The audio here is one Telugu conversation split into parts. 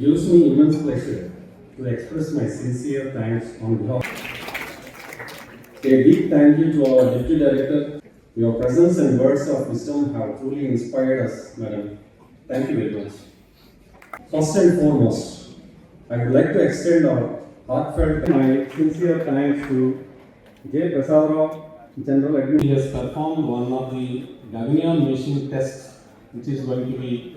gives me immense pleasure to express my sincere thanks on behalf. A deep thank you to our Deputy Director. Your presence and words of wisdom have truly inspired us, Madam. Thank you very much. First and foremost, I would like to extend our heartfelt my sincere thanks to J. Prasad General Admin. He has performed one of the Gagnian machine tests, which is going to be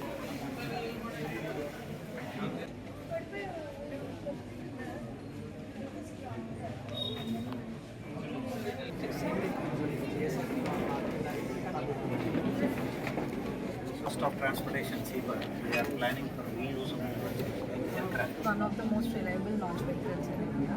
cost of transportation cheaper. We are planning for reuse of aircraft. one of the most reliable launch vehicles in India.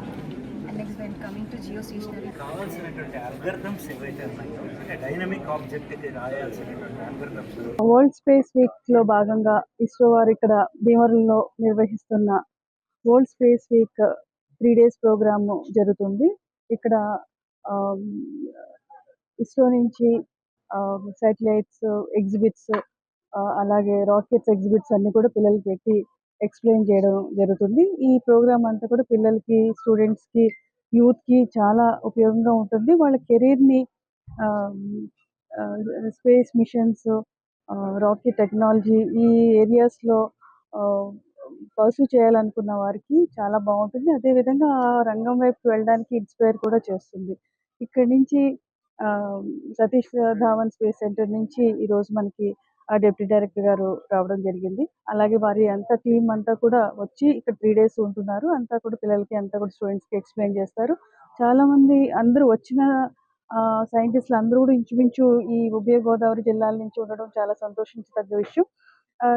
And next, when coming to geostationary కావాల్సినటువంటి అల్గర్థమ్స్ ఏవైతే ఉన్నాయో అంటే డైనమిక్ ఆబ్జెక్ట్కి రాయాల్సినటువంటి అల్గర్థమ్స్ వరల్డ్ స్పేస్ వీక్లో భాగంగా ఇస్రో వారు ఇక్కడ భీమవరంలో నిర్వహిస్తున్న world space week three days programme జరుగుతుంది ఇక్కడ ఇస్రో నుంచి సాటిలైట్స్ ఎగ్జిబిట్స్ అలాగే రాకెట్స్ ఎగ్జిబిట్స్ అన్ని కూడా పిల్లలకి పెట్టి ఎక్స్ప్లెయిన్ చేయడం జరుగుతుంది. ఈ ప్రోగ్రామ్ అంతా కూడా పిల్లలకి స్టూడెంట్స్కి యూత్కి చాలా ఉపయోగంగా ఉంటుంది. వాళ్ళ కెరీర్ని స్పేస్ మిషన్స్ రాకెట్ టెక్నాలజీ ఈ ఏరియాస్లో పర్సూ చేయాలనుకున్న వారికి చాలా బాగుంటుంది. అదేవిధంగా ఆ రంగం వైపు వెళ్ళడానికి ఇన్స్పైర్ కూడా చేస్తుంది. ఇక్కడి నుంచి సతీష్ ధావన్ స్పేస్ సెంటర్ నుంచి ఈరోజు మనకి డిప్యూటీ డైరెక్టర్ గారు రావడం జరిగింది. అలాగే వారి అంతా టీం అంతా కూడా వచ్చి ఇక్కడ త్రీ డేస్ ఉంటున్నారు. అంతా కూడా పిల్లలకి అంతా కూడా స్టూడెంట్స్కి ఎక్స్ప్లెయిన్ చేస్తారు. చాలా మంది అందరూ వచ్చిన సైంటిస్టులు అందరూ కూడా ఇంచుమించు ఈ ఉభయ గోదావరి జిల్లాల నుంచి ఉండడం చాలా సంతోషించదగ్గ విషయం. ఆ,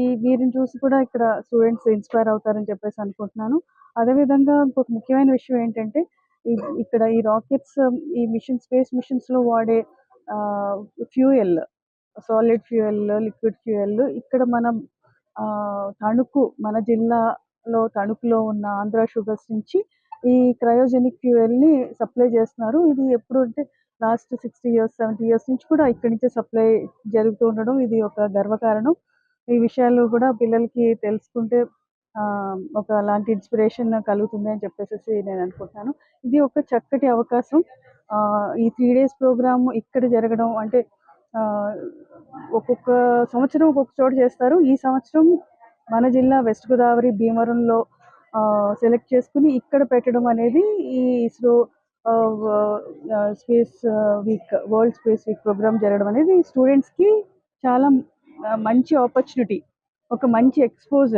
ఈ వీరిని చూసి కూడా ఇక్కడ స్టూడెంట్స్ ఇన్స్పైర్ అవుతారని చెప్పేసి అనుకుంటున్నాను. అదేవిధంగా ఇంకొక ముఖ్యమైన విషయం ఏంటంటే ఇక్కడ ఈ రాకెట్స్ ఈ మిషన్ స్పేస్ మిషన్స్లో వాడే fuel solid fuel liquid fuel ఇక్కడ మనం తణుకు మన జిల్లాలో తణుకులో ఉన్న ఆంధ్ర షుగర్స్ నుంచి ఈ క్రయోజెనిక్ ఫ్యూయల్ని సప్లై చేస్తున్నారు. ఇది ఎప్పుడు అంటే last sixty years seventy years నుంచి కూడా ఇక్కడి నుంచే సప్లై జరుగుతూ ఉండడం ఇది ఒక గర్వకారణం. ఈ విషయాలు కూడా పిల్లలకి తెలుసుకుంటే ఒక అలాంటి ఇన్స్పిరేషన్ కలుగుతుంది అని చెప్పేసి నేను అనుకుంటున్నాను. ఇది ఒక చక్కటి అవకాశం. ఈ త్రీ డేస్ ప్రోగ్రామ్ ఇక్కడ జరగడం అంటే ఒక్కొక్క సంవత్సరం ఒక్కొక్క చోట చేస్తారు. ఈ సంవత్సరం మన జిల్లా వెస్ట్ గోదావరి భీమవరంలో సెలెక్ట్ చేసుకుని ఇక్కడ పెట్టడం అనేది ఈ ISRO space week world space week programme జరగడం అనేది స్టూడెంట్స్కి చాలా మంచి ఆపర్చునిటీ ఒక మంచి ఎక్స్పోజర్.